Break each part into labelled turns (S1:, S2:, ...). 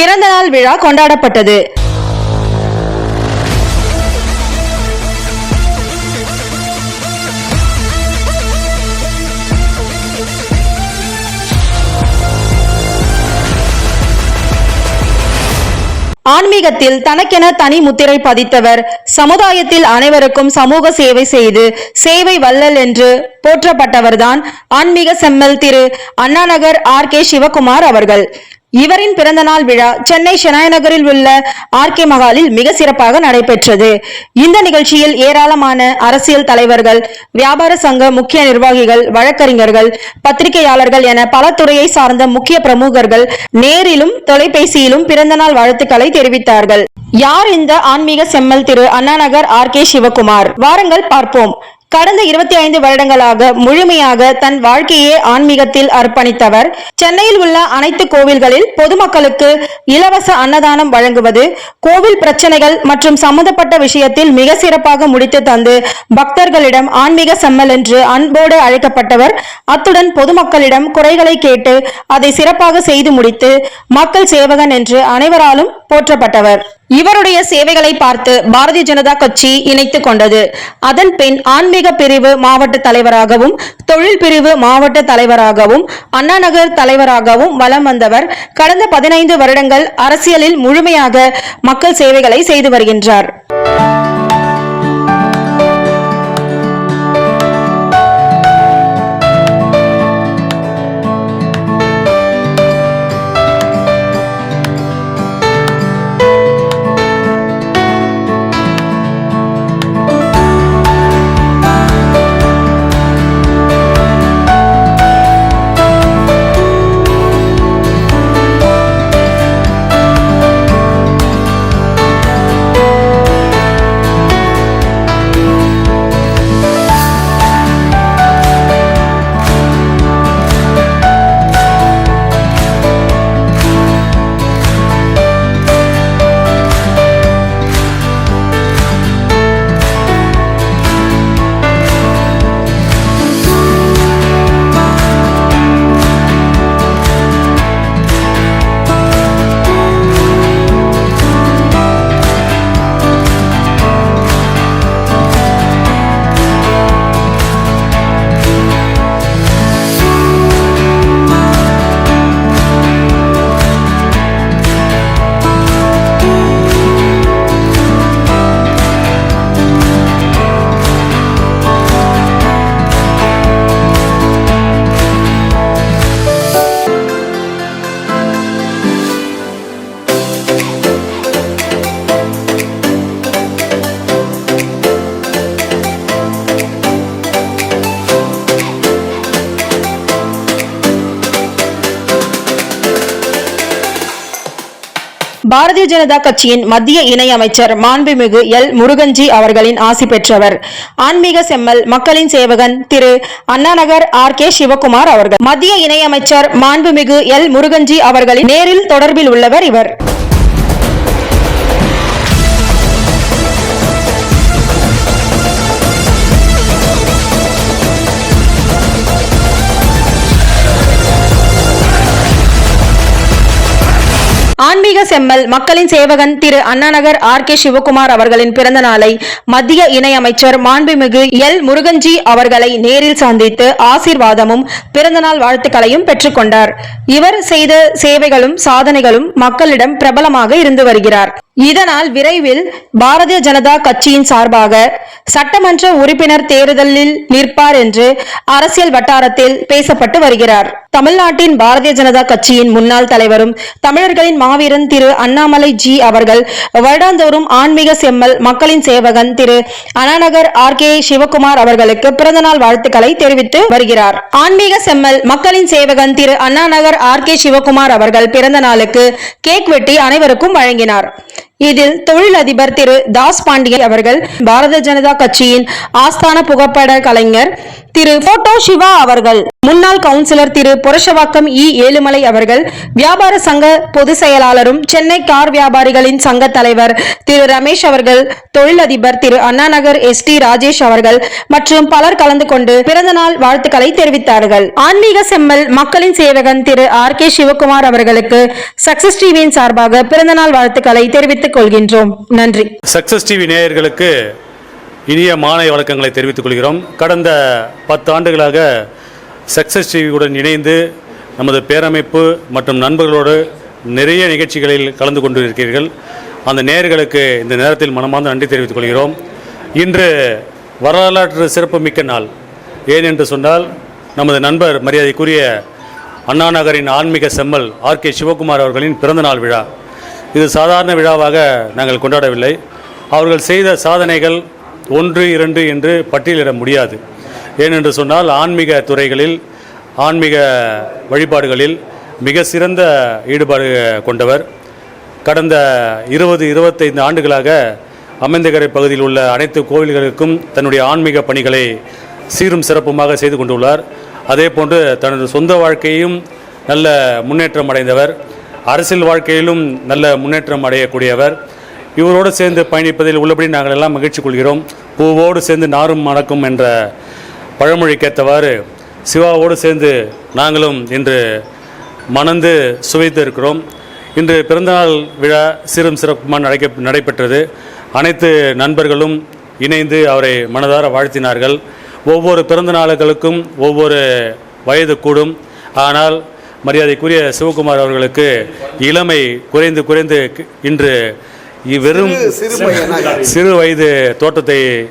S1: பிறந்தநாள் விழா கொண்டாடப்பட்டது. ஆன்மீகத்தில் தனக்கென தனி முத்திரை பதித்தவர் சமுதாயத்தில் அனைவருக்கும் சமூக சேவை செய்து சேவை வல்லல் என்று போற்றப்பட்டவர்தான் ஆன்மீக செம்மல் திரு அண்ணாநகர் ஆர் கே சிவகுமார் அவர்கள். இவரின் பிறந்தநாள் விழா சென்னை ஷெனாய் நகரில் உள்ள ஆர் கே மகாலில் மிக சிறப்பாக நடைபெற்றது. இந்த நிகழ்ச்சியில் ஏராளமான அரசியல் தலைவர்கள் வியாபார சங்க முக்கிய நிர்வாகிகள் வழக்கறிஞர்கள் பத்திரிகையாளர்கள் என பல துறையை சார்ந்த முக்கிய பிரமுகர்கள் நேரிலும் தொலைபேசியிலும் பிறந்தநாள் வாழ்த்துக்களை தெரிவித்தார்கள். யார் இந்த ஆன்மீக செம்மல் திரு அண்ணாநகர் ஆர் கே சிவகுமார்? வாருங்கள் பார்ப்போம். கடந்த இருபத்தி ஐந்து வருடங்களாக முழுமையாக தன் வாழ்க்கையே ஆன்மீகத்தில் அர்ப்பணித்தவர். சென்னையில் உள்ள அனைத்து கோவில்களில் பொதுமக்களுக்கு இலவச அன்னதானம் வழங்குவது கோவில் பிரச்சனைகள் மற்றும் சம்பந்தப்பட்ட விஷயத்தில் மிக சிறப்பாக முடித்து தந்து பக்தர்களிடம் ஆன்மீக செம்மல் என்று அன்போடு அழைக்கப்பட்டவர். அத்துடன் பொதுமக்களிடம் குறைகளை கேட்டு அதை சிறப்பாக செய்து முடித்து மக்கள் சேவகன் என்று அனைவராலும் போற்றப்பட்டவர். இவருடைய சேவைகளை பார்த்து பாரதிய ஜனதா கட்சி இணைத்துக் கொண்டது. அதன் பின் ஆன்மீக பிரிவு மாவட்ட தலைவராகவும் தொழில் பிரிவு மாவட்ட தலைவராகவும் அண்ணாநகர் தலைவராகவும் வலம் வந்தவர் கடந்த பதினைந்து வருடங்கள் அரசியலில் முழுமையாக மக்கள் சேவைகளை செய்து வருகின்றார். பாரதிய ஜனதா கட்சியின் மத்திய இணையமைச்சர் மாண்புமிகு எல். முருகன்ஜி அவர்களின் ஆசி பெற்றவர். ஆன்மீக செம்மல் மக்களின் சேவகன் திரு. அண்ணாநகர் ஆர். கே. சிவகுமார் அவர்கள். மத்திய இணையமைச்சர் மாண்புமிகு எல். முருகன்ஜி அவர்களின் நேரில் தொடர்பில் உள்ளவர் இவர். ஆன்மீக செம்மல் மக்களின் சேவகன் திரு அண்ணாநகர் ஆர் கே சிவகுமார் அவர்களின் பிறந்த நாளை மத்திய இணையமைச்சர் மாண்புமிகு எல் முருகன்ஜி அவர்களை நேரில் சந்தித்து ஆசீர்வாதமும் பிறந்தநாள் வாழ்த்துக்களையும் பெற்றுக்கொண்டார் இவர் செய்த சேவைகளும் சாதனைகளும் மக்களிடம் பிரபலமாக இருந்து வருகிறார். இதனால் விரைவில் பாரதிய ஜனதா கட்சியின் சார்பாக சட்டமன்ற உறுப்பினர் தேர்தலில் நிற்பார் என்று அரசியல் வட்டாரத்தில் பேசப்பட்டு வருகிறார். தமிழ்நாட்டின் பாரதிய ஜனதா கட்சியின் முன்னாள் தலைவரும் தமிழர்களின் மாவீரன் திரு அண்ணாமலை ஜி அவர்கள் வருடாந்தோறும் ஆன்மீக செம்மல் மக்களின் சேவகன் திரு அண்ணாநகர் ஆர் கே சிவகுமார் அவர்களுக்கு பிறந்தநாள் வாழ்த்துக்களை தெரிவித்து வருகிறார். ஆன்மீக செம்மல் மக்களின் சேவகன் திரு அண்ணாநகர் ஆர் கே சிவகுமார் அவர்கள் பிறந்த நாளுக்கு கேக் வெட்டி அனைவருக்கும் வழங்கினார். இதில் தொழிலதிபர் திரு தாஸ் பாண்டியன் அவர்கள் பாரத ஜனதா கட்சியின் ஆஸ்தான புகைப்பட கலைஞர் திரு போட்டோ சிவா அவர்கள். முன்னாள் கவுன்சிலர் திரு புரஷவாக்கம் இ. ஏழுமலை அவர்கள். வியாபார சங்க பொதுச் செயலாளரும் சென்னை கார் வியாபாரிகளின் சங்க தலைவர் திரு ரமேஷ் அவர்கள் தொழிலதிபர் திரு அண்ணாநகர் எஸ். டி. ராஜேஷ் அவர்கள் மற்றும் பலர் கலந்து கொண்டு பிறந்தநாள் வாழ்த்துக்களை தெரிவித்தார்கள். ஆன்மீக செம்மல் மக்களின் சேவகன் திரு ஆர். கே. சிவகுமார் அவர்களுக்கு சக்சஸ் டிவியின் சார்பாக பிறந்தநாள் வாழ்த்துக்களை தெரிவித்துக் கொள்கின்றோம். நன்றி.
S2: சக்சஸ் டிவி நேயர்களுக்கு இனிய மாலை வழக்கங்களை தெரிவித்துக் கொள்கிறோம். கடந்த பத்து ஆண்டுகளாக சக்சஸ் டிவியுடன் இணைந்து நமது பேரமைப்பு மற்றும் நண்பர்களோடு நிறைய நிகழ்ச்சிகளில் கலந்து கொண்டு இருக்கிறீர்கள் அந்த நேர்களுக்கு இந்த நேரத்தில் மனமார்ந்த நன்றி தெரிவித்துக் கொள்கிறோம். இன்று வரலாற்று சிறப்புமிக்க நாள். ஏன் என்று சொன்னால் நமது நண்பர் மரியாதைக்குரிய அண்ணா நகரின் ஆன்மீக செம்மல் ஆர் கே சிவகுமார் அவர்களின் பிறந்தநாள் விழா. இது சாதாரண விழாவாக நாங்கள் கொண்டாடவில்லை. அவர்கள் செய்த சாதனைகள் ஒன்று இரண்டு என்று பட்டியலிட முடியாது. ஏனென்று சொன்னால் ஆன்மீக துறைகளில் ஆன்மீக வழிபாடுகளில் மிக சிறந்த ஈடுபாடு கொண்டவர். கடந்த இருபது இருபத்தைந்து ஆண்டுகளாக அமைந்தகரை பகுதியில் உள்ள அனைத்து கோவில்களுக்கும் தன்னுடைய ஆன்மீக பணிகளை சீரும் சிறப்புமாக செய்து கொண்டுள்ளார். அதே போன்று தனது சொந்த வாழ்க்கையும் நல்ல முன்னேற்றம் அடைந்தவர். அரசியல் வாழ்க்கையிலும் நல்ல முன்னேற்றம் அடையக்கூடியவர். இவரோடு சேர்ந்து பயணிப்பதில் உள்ளபடி நாங்கள் எல்லாம் மகிழ்ச்சி கொள்கிறோம். பூவோடு சேர்ந்து நாரும் மணக்கும் என்ற பழமொழிக்கேற்றவாறு சிவாவோடு சேர்ந்து நாங்களும் இன்று மணந்து சுவைத்து இருக்கிறோம். இன்று பிறந்தநாள் விழா சிறும் சிறப்புமாக நடக்க நடைபெற்றது. அனைத்து நண்பர்களும் இணைந்து அவரை மனதார வாழ்த்தினார்கள். ஒவ்வொரு பிறந்த நாளுகளுக்கும் ஒவ்வொரு வயது கூடும். ஆனால் மரியாதைக்குரிய சிவகுமார் அவர்களுக்கு இளமை குறைந்து குறைந்து இன்று வெறும் சிறு வயது தோட்டத்தை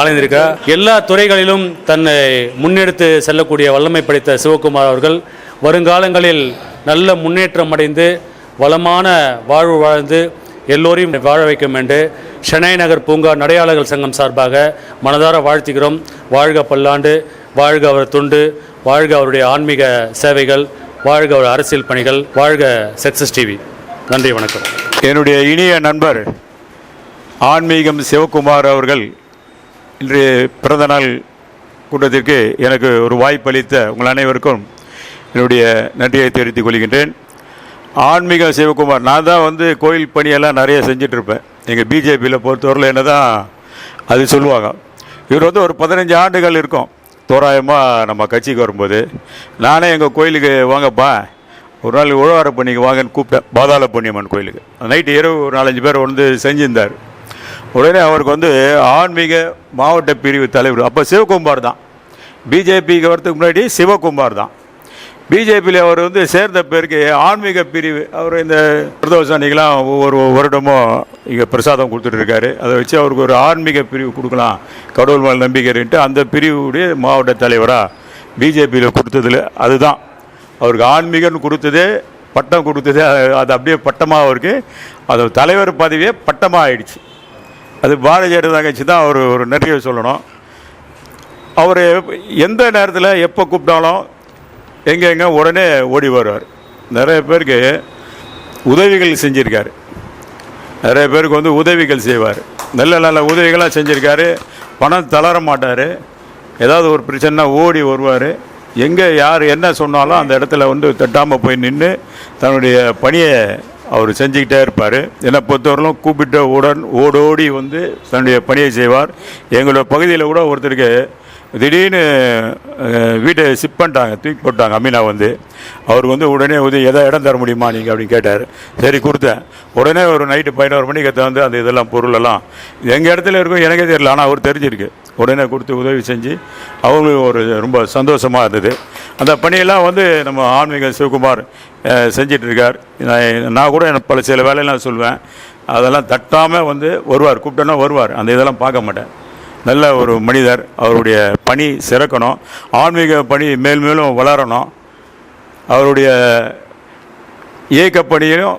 S2: அலைந்திருக்க எல்லா துறைகளிலும் தன்னை முன்னெடுத்து செல்லக்கூடிய வல்லமை படைத்த சிவகுமார் அவர்கள் வருங்காலங்களில் நல்ல முன்னேற்றம் அடைந்து வளமான வாழ்வு வாழ்ந்து எல்லோரையும் வாழ வைக்கும் என்று ஷெனாய் நகர் பூங்கா நடையாளர்கள் சங்கம் சார்பாக மனதார வாழ்த்துகிறோம். வாழ்க பல்லாண்டு வாழ்க அவர் தொண்டு வாழ்க அவருடைய ஆன்மீக சேவைகள் வாழ்க அவர் அரசியல் பணிகள் வாழ்க சக்சஸ் டிவி. நன்றி வணக்கம்.
S3: என்னுடைய இனிய நண்பர் ஆன்மீகம் சிவகுமார் அவர்கள் இன்று பிறந்தநாள் கூட்டத்திற்கு எனக்கு ஒரு வாய்ப்பளித்த உங்கள் அனைவருக்கும் என்னுடைய நன்றியை தெரிவித்துக் கொள்கின்றேன். ஆன்மீக சிவகுமார் நான் தான் வந்து கோயில் பணியெல்லாம் நிறைய செஞ்சிட்ருப்பேன். எங்கள் பிஜேபியில் பொறுத்தவரையில் என்ன தான் அது சொல்லுவாங்க. இவர் வந்து ஒரு பதினஞ்சு ஆண்டுகள் இருக்கும். தோராயமாக நம்ம கட்சிக்கு வரும்போது நானே எங்கள் கோயிலுக்கு வாங்கப்பா ஒரு நாள் உழவார பண்ணிக்கு வாங்கன்னு கூப்பிட்டேன் பாதாள புண்ணியம்மன் கோயிலுக்கு. நைட்டு இரவு ஒரு நாலஞ்சு பேர் வந்து செஞ்சிருந்தார். உடனே அவருக்கு வந்து ஆன்மீக மாவட்ட பிரிவு தலைவர் அப்போ சிவகுமார் தான். பிஜேபிக்கு வரதுக்கு முன்னாடி சிவகுமார் தான். பிஜேபியில் அவர் வந்து சேர்ந்த பேருக்கு ஆன்மீக பிரிவு அவர் இந்த பிரதோஷ அன்னைக்கெல்லாம் ஒவ்வொரு வருடமும் இங்கே பிரசாதம் கொடுத்துட்ருக்காரு அதை வச்சு அவருக்கு ஒரு ஆன்மீக பிரிவு கொடுக்கலாம் கடவுள் மேல் நம்பிக்கைன்ட்டு அந்த பிரிவுடைய மாவட்ட தலைவராக பிஜேபியில் கொடுத்ததில் அதுதான். அவருக்கு ஆன்மீகம்னு கொடுத்ததே பட்டம் கொடுத்ததே அது- அது அப்படியே பட்டமாக அவருக்கு அது தலைவர் பதவியே பட்டமாக ஆயிடுச்சு அது பாரதிய ஜனதா கட்சி தான் அவர் ஒரு நிறைய சொல்லணும். அவர் எந்த நேரத்தில் எப்போ கூப்பிட்டாலும் எங்கே எங்கே உடனே ஓடி வருவார். நிறைய பேருக்கு உதவிகள் செஞ்சுருக்கார். நிறைய பேருக்கு வந்து உதவிகள் செய்வார். நல்ல நல்ல உதவிகளாக செஞ்சுருக்காரு. பணம் தளர மாட்டார். ஏதாவது ஒரு பிரச்சனைனா ஓடி வருவார். எங்கே யார் என்ன சொன்னாலும் அந்த இடத்துல வந்து தட்டாமல் போய் நின்று தன்னுடைய பணியை அவர் செஞ்சுக்கிட்டே இருப்பார். என்னை பொறுத்தவரையிலும் கூப்பிட்ட உடன் ஓடோடி வந்து தன்னுடைய பணியை செய்வார். எங்களோட பகுதியில் கூட ஒருத்தருக்கு திடீர்னு வீட்டை ஷிப் பண்ணிட்டாங்க தூக்கி போட்டாங்க அமீனா வந்து. அவர் வந்து உடனே வந்து எதை இடம் தர முடியுமா நீங்கள் அப்படின்னு கேட்டார். சரி கொடுத்தேன். உடனே ஒரு நைட்டு பதினோரு மணிக்கு வந்து அந்த இதெல்லாம் பொருளெல்லாம் எங்கள் இடத்துல இருக்கும் எனக்கே தெரியல. ஆனால் அவர் தெரிஞ்சிருக்கு. உடனே கொடுத்து உதவி செஞ்சு அவங்களுக்கு ஒரு ரொம்ப சந்தோஷமாக இருந்தது. அந்த பணியெல்லாம் வந்து நம்ம ஆன்மீக சிவகுமார் செஞ்சிட்ருக்கார். நான் நான் கூட எனக்கு பல சில வேலையெல்லாம் சொல்லுவேன். அதெல்லாம் தட்டாமல் வந்து வருவார் கூப்பிட்டோன்னா வருவார். அந்த இதெல்லாம் பார்க்க மாட்டேன். நல்ல ஒரு மனிதர். அவருடைய பணி சிறக்கணும். ஆன்மீக பணி மேல் மேலும் வளரணும். அவருடைய இயக்கப்பணியிலும்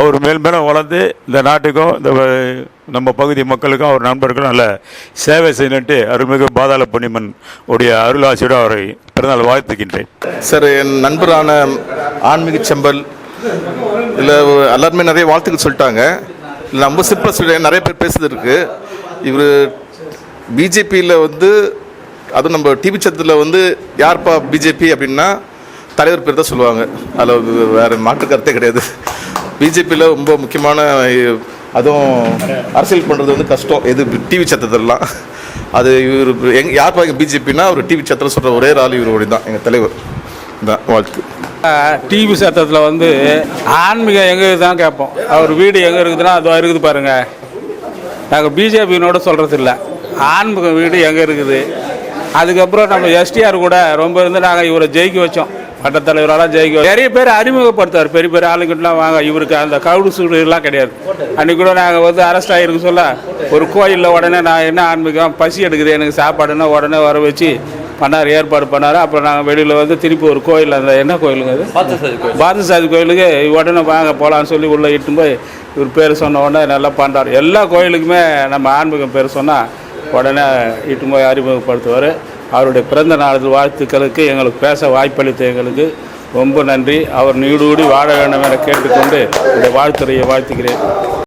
S3: அவர் மேல் மேலும் வளர்ந்து இந்த நாட்டுக்கும் இந்த நம்ம பகுதி மக்களுக்கும் அவர் நண்பருக்கும் நல்ல சேவை செய்யணுன்ட்டு அருள்மிகு பாதாள புண்ணியம்மன் உடைய அருளாசியோடு அவரை பிறந்தநாள் வாழ்த்துக்கின்றேன்
S4: சார் என் நண்பரான ஆன்மீக செம்பல் இல்லை எல்லாருமே நிறைய வாழ்த்துக்கள் சொல்லிட்டாங்க. இல்லை ரொம்ப சிம்பிளாக சொல்ல நிறைய பேர் பேசுது இருக்குது இவர் பிஜேபியில் வந்து அதுவும் நம்ம டிவி சத்தில் வந்து யார்ப்பா பிஜேபி அப்படின்னா தலைவர் பேர் தான் சொல்லுவாங்க. அதில் வேறு மாற்று கருத்தே கிடையாது. பிஜேபியில் ரொம்ப முக்கியமான அதுவும் அரசியல் பண்ணுறது வந்து கஷ்டம். எது டிவி சத்தத்திலலாம். அது இவர் எங் யார் பார்க்க பிஜேபின்னா அவர் டிவி சத்திரம் சொல்கிற ஒரே ஆள் இவருடைய தான் எங்கள் தலைவர். தான் வாழ்த்து.
S5: டிவி சத்தத்தில் வந்து ஆன்மீகம் எங்கே தான் கேட்போம். அவர் வீடு எங்கே இருக்குதுன்னா அதுவாக இருக்குது பாருங்கள் நாங்கள் பிஜேபியினோட சொல்கிறது இல்லை ஆன்மீகம் வீடு எங்கே இருக்குது? அதுக்கப்புறம் நம்ம எஸ்டிஆர் கூட ரொம்ப இருந்து நாங்கள் இவரை ஜெயிக்க வச்சோம். பட்டத்தலைவரெல்லாம் ஜெயிக்க வச்சோம். நிறைய பேர் அறிமுகப்படுத்தார் பெரிய பெரிய ஆளுங்கிட்டலாம் வாங்க. இவருக்கு அந்த கவுடு சூடு எல்லாம் கிடையாது. அன்றைக்கி கூட நாங்கள் வந்து அரெஸ்ட் ஆகிருக்கு சொல்ல ஒரு கோயிலில் உடனே நான் என்ன ஆன்மீகம் பசி எடுக்குது. எனக்கு சாப்பாடுன்னா உடனே வர வச்சு பண்ணார் ஏற்பாடு பண்ணார். அப்புறம் நாங்கள் வெளியில் வந்து திருப்பி ஒரு கோயில் அந்த என்ன கோயிலுங்க அது? பார்த்தசாதி கோயிலுக்கு உடனே வாங்க போகலான்னு சொல்லி உள்ளே இட்டுன்னு போய் இவர் பேர் சொன்ன உடனே நல்லா பண்ணுறார் எல்லா கோயிலுக்குமே நம்ம ஆன்மீகம் பேர் சொன்னால் உடனே இட்டு போய் அறிமுகப்படுத்துவார். அவருடைய பிறந்த நாள் வாழ்த்துக்களுக்கு எங்களுக்கு பேச வாய்ப்பளித்த எங்களுக்கு ரொம்ப நன்றி. அவர் நீடூடி வாழ வேண்டும் என கேட்டுக்கொண்டு இந்த வாழ்த்துறையை வாழ்த்துக்கிறேன்